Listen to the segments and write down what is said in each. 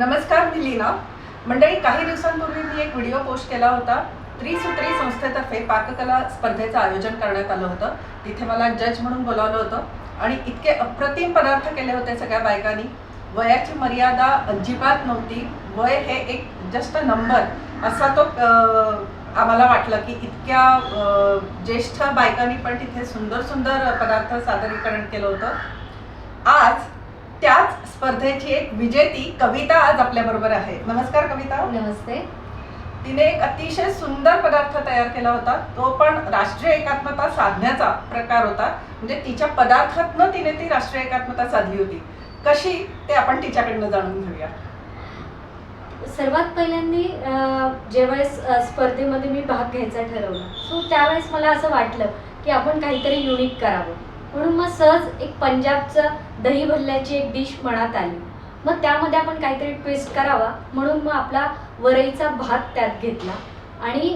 नमस्कार मी लीना. मंडळी काही दिवसांपूर्वी मी एक व्हिडिओ पोस्ट केला होता. त्रिसूत्री संस्थेतर्फे पाककला स्पर्धेचं आयोजन करण्यात आलं होतं. तिथे मला जज म्हणून बोलावलं होतं. आणि इतके अप्रतिम पदार्थ केले होते सगळ्या बायकांनी. वयाची मर्यादा अजिबात नव्हती. वय हे एक जस्ट नंबर असा तो आम्हाला वाटलं की इतक्या ज्येष्ठ बायकांनी पण तिथे सुंदर सुंदर पदार्थ सादरीकरण केलं होतं. आज त्याच स्पर्धेची एक विजेती कविता आज आपल्या बरोबर आहे. नमस्कार कविता. नमस्ते. तिने एक अतिशय सुंदर पदार्थ तयार केला होता. तो पण राष्ट्रीय एकात्मता साधण्याचा प्रकार होता. म्हणजे तिच्या पदार्थातनं तिने ती राष्ट्रीय एकात्मता साधली होती. कशी ते आपण तिच्याकडनं जाणून घेऊया. सर्वात पहिल्यांदी ज्यावेळेस स्पर्धेमध्ये मी भाग घ्यायचा ठरवला सो त्यावेळेस मला असं वाटलं की आपण काहीतरी युनिक करावं. म्हणून मग सहज एक पंजाबचं दही भल्ल्याची एक डिश मनात आली. मग त्यामध्ये आपण काहीतरी ट्विस्ट करावा. म्हणून मग आपला वरईचा भात त्यात घेतला. आणि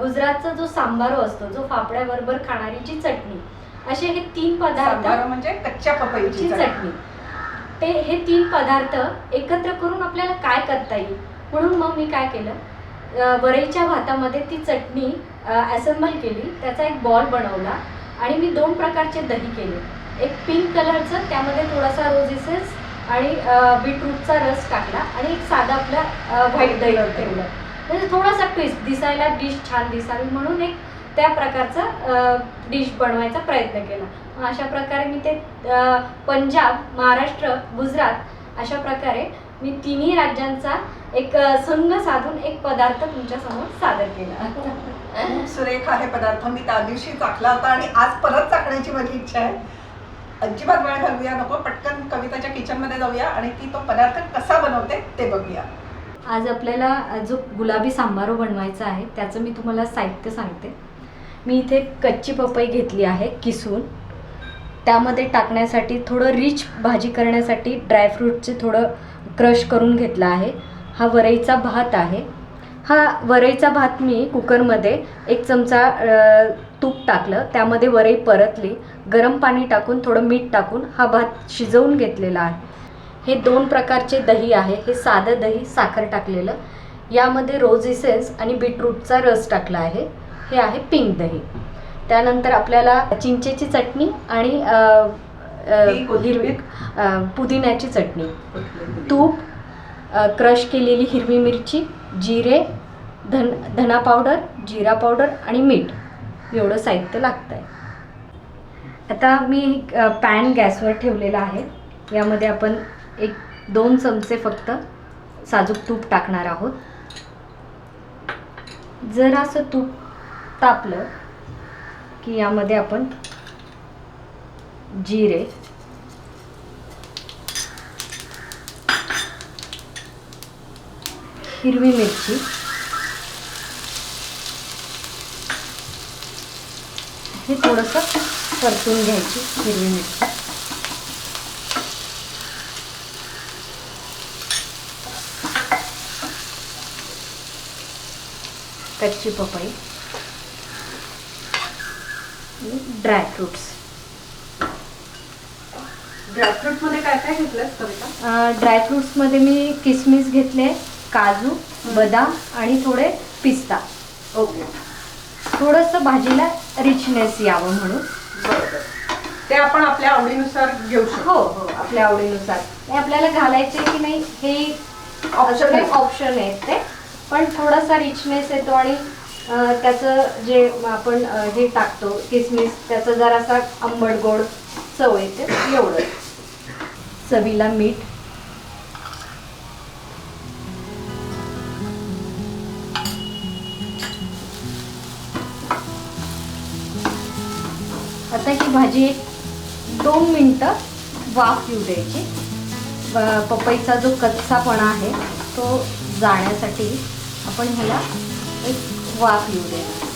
गुजरातचा जो सांबारो असतो जो फाफड्याबरोबर खाणारी जी चटणी असे हे तीन पदार्थ म्हणजे कच्च्या पपईची चटणी. ते हे तीन पदार्थ एकत्र करून आपल्याला काय करता येईल? म्हणून मग मी काय केलं? वरईच्या भातामध्ये ती चटणी असेंबल केली. त्याचा एक बॉल बनवला. आणि मी दोन प्रकारचे दही केले. एक पिंक कलरचं त्यामध्ये थोडासा रोजिसेस आणि बीटरूटचा रस टाकला आणि एक साधा आपला व्हाईट दही ठेवलं. म्हणजे थोडासा ट्विस्ट दिसायला डिश छान दिसावी म्हणून एक त्या प्रकारचा डिश बनवायचा प्रयत्न केला. अशा प्रकारे मी ते पंजाब महाराष्ट्र गुजरात अशा प्रकारे मी तिन्ही राज्यांचा एक संघ साधून एक पदार्थ तुमच्यासमोर सादर केला. सुरेख आहे पदार्थ मी त्या दिवशी चाखला होता आणि आज परत चाखण्याची माझी इच्छा आहे. अजिबात वेळ घालूया नको. पटकन कविताच्या किचनमध्ये जाऊया आणि ती तो पदार्थ कसा बनवते ते बघूया. आज आपल्याला जो गुलाबी सांबारो बनवायचा आहे त्याचं मी तुम्हाला साहित्य सांगते. मी इथे कच्ची पपई घेतली आहे किसून. त्यामध्ये टाकण्यासाठी थोडं रिच भाजी करण्यासाठी ड्रायफ्रूटचे थोडं क्रश करून घेतलं आहे. हा वरईचा भात आहे. हा वरईचा भात मी कुकरमध्ये एक चमचा तूप टाकलं त्यामध्ये वरई परतली गरम पाणी टाकून थोडं मीठ टाकून हा भात शिजवून घेतलेला आहे. हे दोन प्रकारचे दही आहे. हे साधं दही साखर टाकलेलं. यामध्ये रोज इसेन्स आणि बीटरूटचा रस टाकला आहे. हे आहे पिंक दही. त्यानंतर आपल्याला चिंचेची चटणी आणि. हिरवी पुदिन्याची चटणी. तूप क्रश केलेली हिरवी मिरची जिरे धन धना पावडर जिरा पावडर आणि मीठ. एवढं साहित्य लागतं आहे आता मी पॅन गॅसवर ठेवलेला आहे. यामध्ये आपण एक दोन चमचे फक्त साजूक तूप टाकणार आहोत. जर असं तूप तापलं की यामध्ये आपण जिरे हिरवी मिरची हे थोडंसं परतून घ्यायची हिरवी मिरची. कच्ची पपई. ड्रायफ्रुट्स ड्रायफ्रूटमध्ये काय काय घेतलंस कविता ड्रायफ्रुट्समध्ये मी किसमिस घेतले काजू बदाम आणि थोडे पिस्ता. ओके. थोडंसं भाजीला रिचनेस यावं म्हणून. बरोबर. ते आपण आपल्या आवडीनुसार घेऊ शकतो. हो हो आपल्या आवडीनुसार. हे आपल्याला घालायचे की नाही हे आहे. ऑप्शन आहे ते. पण थोडासा रिचनेस येतो आणि अं, त्याचं जे आपण अं, हे टाकतो किसमिस त्याचं जरासा आंबट गोड चव येते एवढं. चवीला मीठ आता ही भाजी एक दोन मिनटं वाफ येऊ द्यायची. पपईचा जो कच्चापणा आहे तो जाण्यासाठी आपण ह्याला एक वाफ येऊ द्यायचा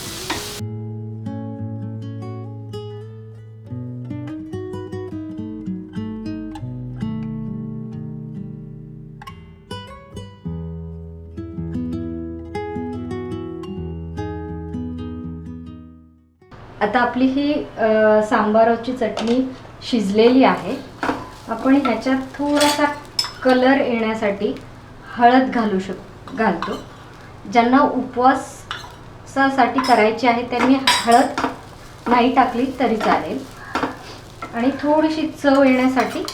आता आपली ही सांबाराची चटणी शिजलेली आहे. आपण ह्याच्यात थोडासा कलर येण्यासाठी हळद घालू शक घालतो. ज्यांना उपवासासाठी करायची आहे त्यांनी हळद नाही टाकली तरी चालेल. आणि थोडीशी चव येण्यासाठी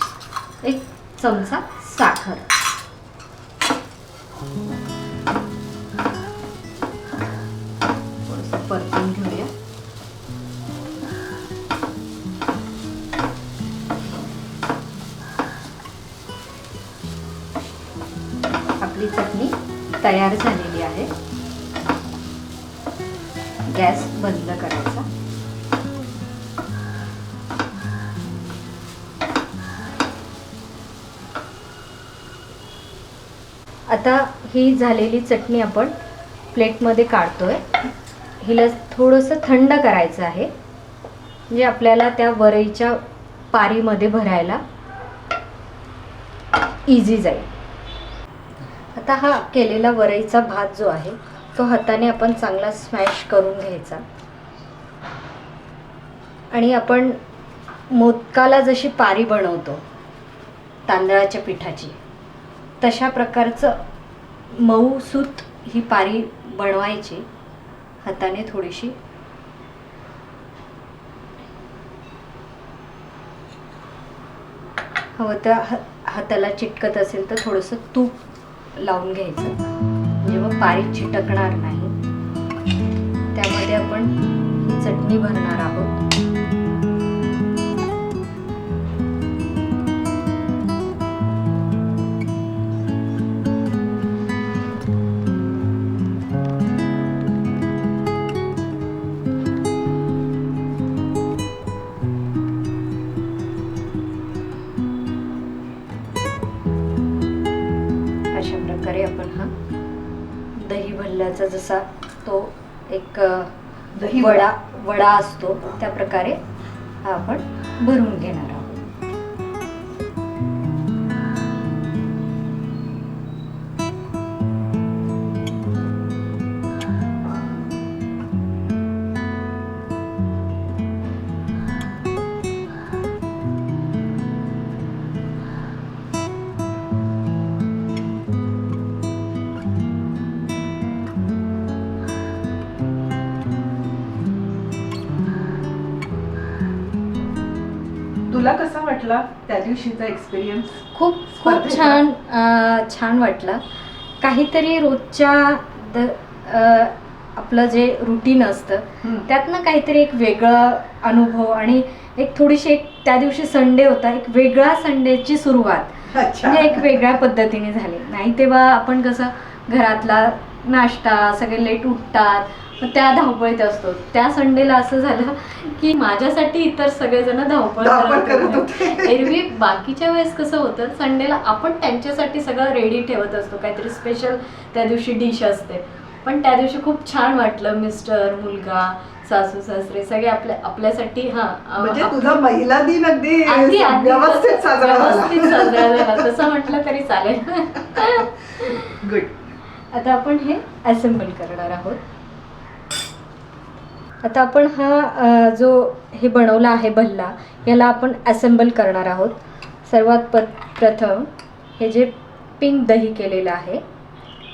एक चमचा साखर. तयार झालेली आहे. गॅस बंद करायचा. आता ही झालेली चटणी आपण प्लेटमध्ये काढतोय. हिला थोडंसं थंड करायचं आहे. म्हणजे आपल्याला त्या वरईच्या पारीमध्ये भरायला इझी जाईल. आता हा केलेला वरईचा भात जो आहे तो हाताने आपण चांगला स्मॅश करून घ्यायचा. आणि आपण मोदकाला जशी पारी बनवतो तांदळाच्या पिठाची तशा प्रकारचं मऊ सूत ही पारी बनवायची. हाताने थोडीशी हवं तर ह हाताला चिटकत असेल तर थोडंसं तूप लावून घ्यायचं. म्हणजे मग पारी चिटकणार नाही. त्यामध्ये आपण ही चटणी भरणार आहोत. दही भल्ल्याचा जसा तो एक दही वडा वडा. असतो त्या प्रकारे हा आपण भरून घेणार. वाटला त्या दिवशीचा एक्सपिरियन्स खूप खूप? छान अ, छान वाटलं. काहीतरी रोजच्या द अ, आपलं जे रुटीन असतं त्यातनं काहीतरी एक वेगळा अनुभव आणि एक थोडीशी एक त्या दिवशी संडे होता एक वेगळा संडेची सुरुवात. अच्छा. म्हणजे एक वेगळ्या पद्धतीने झाली. नाही तेव्हा आपण कसं घरातला नाश्ता सगळे लेट उठतात त्या धावपळीत असतो. त्या संडेला असं झालं की माझ्यासाठी इतर सगळेजण धावपळ धावपळ करत होते. एरवी बाकीच्या वेळेस कसं होतं संडेला आपण त्यांच्यासाठी सगळं रेडी ठेवत असतो. काहीतरी स्पेशल त्या दिवशी डिश असते. पण त्या दिवशी खूप छान वाटलं मिस्टर मुलगा सासू सासरे सगळे आपल्या आपल्यासाठी हा म्हणजे तुझा महिला दिन अगदी व्यवस्थित साजरा झाला. तसं म्हटलं तरी चालेल. गुड आता आपण हे असेंबल करणार आहोत. आता आपण हा जो हे बनवला आहे भल्ला याला आपण असेंबल करणार आहोत. सर्वात प प्रथम हे जे पिंक दही केलेलं आहे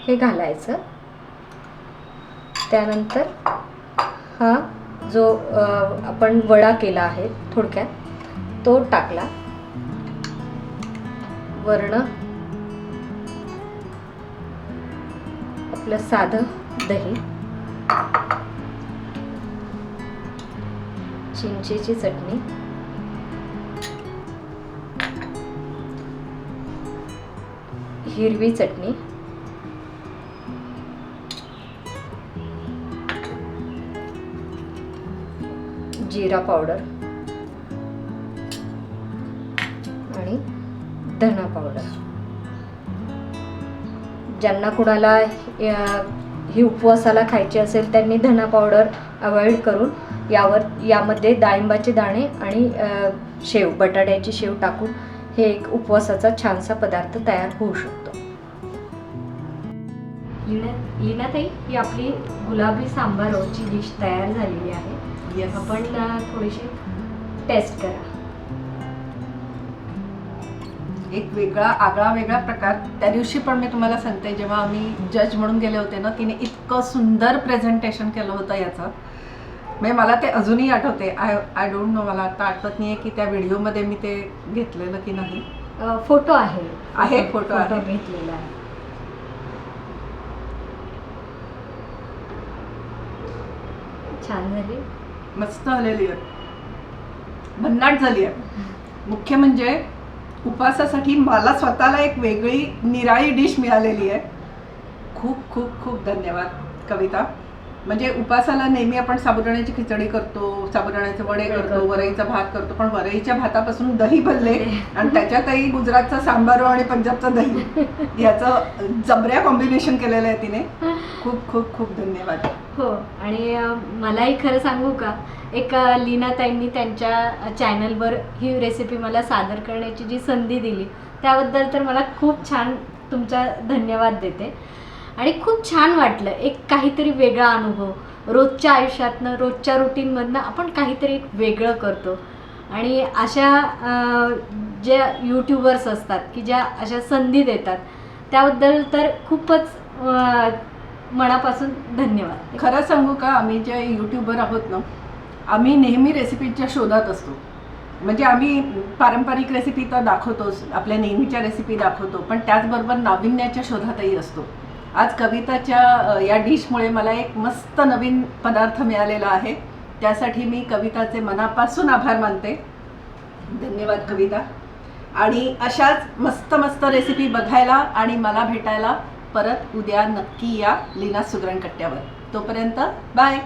हे घालायचं. त्यानंतर हा जो आपण वडा केला आहे थोडक्यात तो टाकला. वर्ण आपलं साधं दही. चिंचेची चटणी. हिरवी चटणी. जिरा पावडर. आणि धना पावडर. ज्यांना कुणाला ही उपवासाला खायची असेल त्यांनी धना पावडर अवॉइड करून यावर यामध्ये डाळिंबाचे दाणे आणि अ, शेव बटाट्याची शेव टाकून हे एक उपवासाचा छानसा पदार्थ तयार होऊ शकतो. लिना लीनाताई ही आपली गुलाबी सांबारची डिश तयार झालेली आहे. आपण थोडीशी टेस्ट करा. एक वेगळा आगळा वेगळा प्रकार. त्या दिवशी पण मी तुम्हाला सांगते जेव्हा आम्ही जज म्हणून गेले होते ना तिने इतकं सुंदर प्रेझेंटेशन केलं होतं याचं. म्हणजे मला ते अजूनही आठवते. आय आय डोंट नो मला आता आठवत नाही आहे की त्या व्हिडिओमध्ये मी ते घेतलेलं की नाही. फोटो आहे. आहे, फोटो आहे. घेतलेला आहे. छान झाली. मस्त आलेली आहे. भन्नाट झाली आहे. मुख्य म्हणजे उपवासासाठी मला स्वतःला एक वेगळी निराळी डिश मिळालेली आहे. खूप खूप खूप धन्यवाद कविता. म्हणजे उपासाला नेहमी आपण साबुदाण्याची खिचडी करतो साबुदाण्याचे वडे करतो. वरईचा भात करतो पण वरईच्या भातापासून दही भरले आणि त्याच्यातही गुजरातचा सांबारो आणि पंजाबचं दही. याचं जबऱ्या कॉम्बिनेशन केलेलं आहे तिने. खूप खूप खूप धन्यवाद. हो आणि मलाही खरं सांगू का? एक अ, लीनाताईंनी त्यांच्या चॅनलवर ही रेसिपी मला सादर करण्याची जी संधी दिली त्याबद्दल तर मला खूप छान तुमचा धन्यवाद देते. आणि खूप छान वाटलं. एक काहीतरी वेगळा अनुभव. रोजच्या आयुष्यातनं रोजच्या रुटीनमधनं आपण काहीतरी एक वेगळं करतो. आणि अशा ज्या यूट्यूबर्स असतात की ज्या अशा संधी देतात त्याबद्दल तर खूपच मनापासून धन्यवाद. खरं सांगू का? आम्ही जे यूट्यूबर आहोत ना आम्ही नेहमी रेसिपीच्या शोधात असतो. म्हणजे आम्ही पारंपरिक रेसिपी तर दाखवतोच आपल्या नेहमीच्या रेसिपी दाखवतो पण त्याचबरोबर नाविन्याच्या शोधातही असतो. आज कविताच्या या डिशमुळे मला एक मस्त नवीन पदार्थ मिळालेला आहे. त्यासाठी मी कविताचे मनापासून आभार मानते. धन्यवाद कविता. आणि अशाच मस्त मस्त रेसिपी बघायला आणि मला भेटायला परत उद्या नक्की या लीना सुगरण कट्ट्यावर. तोपर्यंत बाय